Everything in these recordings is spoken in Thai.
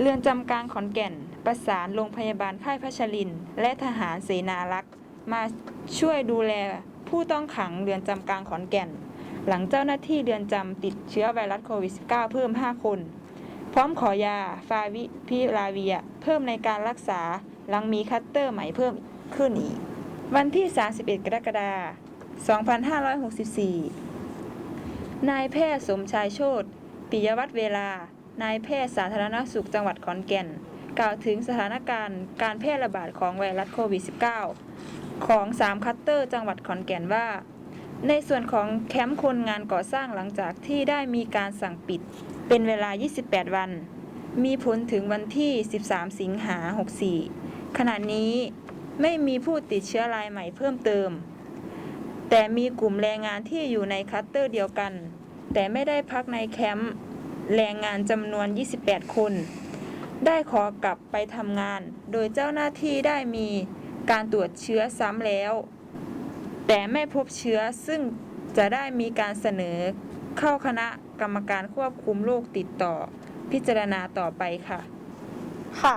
เรือนจำกลางขอนแก่น ประสานโรงพยาบาลค่ายพัชริน และทหารเสนารักษ์มาช่วยดูแลผู้ต้องขังเรือนจำกลางขอนแก่น หลังเจ้าหน้าที่เรือนจำติดเชื้อไวรัสโควิด -19 เพิ่ม 5 คน พร้อมขอยาฟาวิพิลาเวีย เพิ่มในการรักษาหลังมีคัตเตอร์ใหม่เพิ่มขึ้นอีก วันที่ 31 กรกฎาคม 2564 นายแพทย์สมชายโชตปิยวัฒน์เวลา นายแพทย์สาธารณสุขจังหวัดขอนแก่น กล่าวถึงสถานการณ์การแพร่ระบาดของไวรัสโควิด -19 ของ 3 คัตเตอร์จังหวัดขอนแก่นว่า ในส่วนของแคมป์คนงานก่อสร้างหลังจากที่ได้มีการสั่งปิด เป็นเวลา 28 วัน มีผลถึงวันที่ 13 สิงหา 64 ขณะนี้ไม่มีผู้ติดเชื้อรายใหม่เพิ่มเติม แต่มีกลุ่มแรงงานที่อยู่ในคัตเตอร์เดียวกัน แต่ไม่ได้พักในแคมป์ แรงงานจำนวน 28 คน ได้ขอกลับไปทำงาน โดยเจ้าหน้าที่ได้มีการตรวจเชื้อซ้ำแล้ว แต่ไม่พบเชื้อซึ่งจะได้มีการเสนอเข้าคณะกรรมการควบคุมโรคติดต่อ พิจารณาต่อไปค่ะ ค่ะ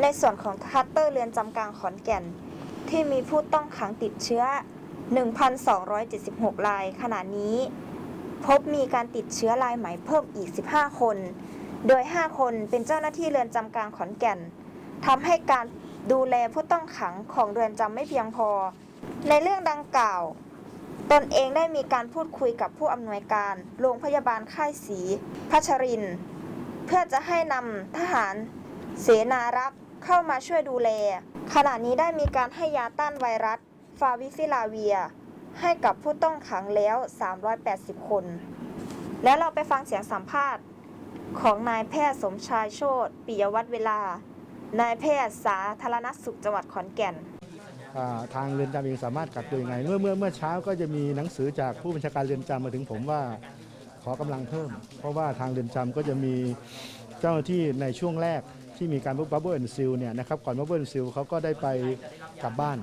ในส่วนของคัตเตอร์เรือนจำกลางขอนแก่น ที่มีผู้ต้องขังติดเชื้อ 1,276 รายขณะนี้ พบมีการติดเชื้อรายใหม่เพิ่มอีก 15 คน โดย 5 คนเป็นเจ้าหน้าที่เรือนจำกลางขอนแก่นทำให้การดูแลผู้ต้องขังของเรือนจำไม่เพียงพอ ในเรื่องดังกล่าว ตนเองได้มีการพูดคุยกับผู้อำนวยการ โรงพยาบาลค่ายศรีพัชริน เพื่อจะให้นำทหาร เสนารักษ์เข้ามาช่วยดูแล ขณะนี้ได้มีการให้ยาต้านไวรัส ฟาวิฟิลาเวีย ให้กับผู้ต้องขังแล้ว 380 คน แล้วเราไปฟังเสียงสัมภาษณ์ของนายแพทย์สมชายโชตปิยวัฒน์เวลา นายแพทย์สาธารณสุขจังหวัดขอนแก่นอ่าทางเรือนจำเองสามารถกักตัวยังไง เมื่อเมื่อเมื่อเช้าก็จะมีหนังสือจากผู้บัญชาการเรือนจำมาถึงผมว่าขอกำลังเพิ่ม เพราะว่าทางเรือนจำก็จะมีเจ้าหน้าที่ในช่วงแรกที่มีการบับเบิลซิลเนี่ยนะครับก่อนบับเบิลซิลเขาก็ได้ไปกลับบ้าน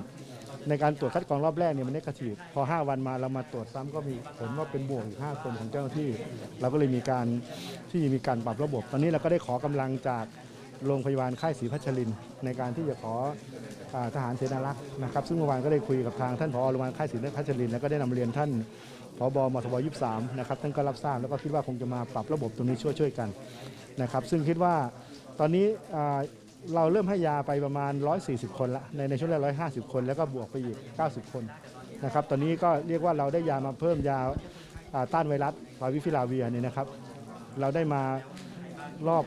ในการตรวจคัดกรองรอบแรกเนี่ยมันนกาทีฟพอ 5 วันมาเรามาตรวจซ้ำก็มีผลว่าเป็นบวกอีก5คนของเจ้าหน้าที่ เราก็เลยมีการที่มีการปรับระบบ ตอนนี้เราก็ได้ขอกำลังจากโรงพยาบาลค่ายศรีพัชริน ในการที่จะขออทหารเสนารักษ์นะครับ ซึ่งเมื่อวานก็ได้คุยกับทางท่านผอโรงพยาบาลค่ายศรีพัชรินแล้วก็ได้นำเรียนท่านผบมทบ23นะครับท่านก็รับทราบแล้วก็คิดว่าคงจะมาปรับระบบตรงนี้ช่วยช่วยๆกันนะครับ ซึ่งคิดว่าตอนนี้ เราเริ่มให้ยาไปประมาณ 140 คนละในในช่วงแรก150 คน แล้วก็บวกไปอีก 90 คนนะครับตอนนี้ก็เรียกว่าเราได้ยามาเพิ่มยาต้านไวรัสฟาวิฟิลาเวียเนี่ยนะครับ เราได้มารอบ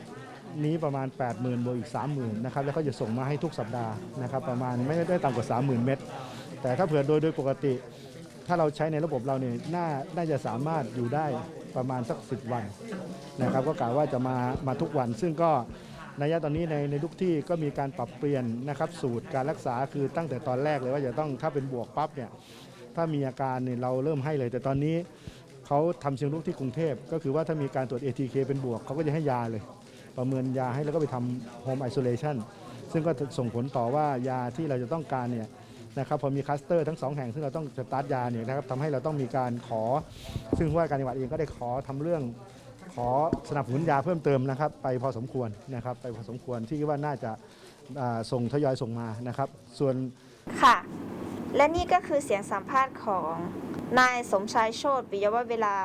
นี้ประมาณ 80,000บวกอีก 30,000นะครับแล้วก็จะส่งมาให้ทุกสัปดาห์นะครับประมาณไม่ได้ต่ำกว่า 30,000 เม็ดแต่ถ้าเผื่อโดยโดยปกติ ถ้าเราใช้ในระบบเราเนี่ยน่าน่าจะสามารถอยู่ได้ประมาณสัก 10 วันนะครับก็กล่าวว่าจะมามาทุกวันซึ่งก็ ในยะตอนนี้ในในทุกที่ก็มีการปรับเปลี่ยนนะครับสูตรการรักษาคือตั้งแต่ตอนแรกเลยว่าจะต้องถ้าเป็นบวกปั๊บเนี่ยถ้ามีอาการเนี่ยเราเริ่มให้เลย แต่ตอนนี้เขาทำเชิงรุกที่กรุงเทพ ก็คือว่าถ้ามีการตรวจ ATK เป็นบวกเขาก็จะให้ยาเลย ประเมินยาให้แล้วก็ไปทำ Home Isolation ซึ่งก็ส่งผลต่อว่ายาที่เราจะต้องการเนี่ยนะครับพอมีคัสเตอร์ทั้งสองแห่งซึ่งเราต้องสตาร์ทยาเนี่ยนะครับทำให้เราต้องมีการขอ ซึ่งว่าการจังหวัดเองก็ได้ขอทำเรื่อง ขอสนับสนุนยาเพิ่มเติมนะครับ ไปพอสมควรนะครับ ไปพอสมควรที่คิดว่าน่าจะส่งทยอยส่งมานะครับ ส่วนค่ะ และนี่ก็คือเสียงสัมภาษณ์ของนายสมชายโชตปิยวัฒเวลา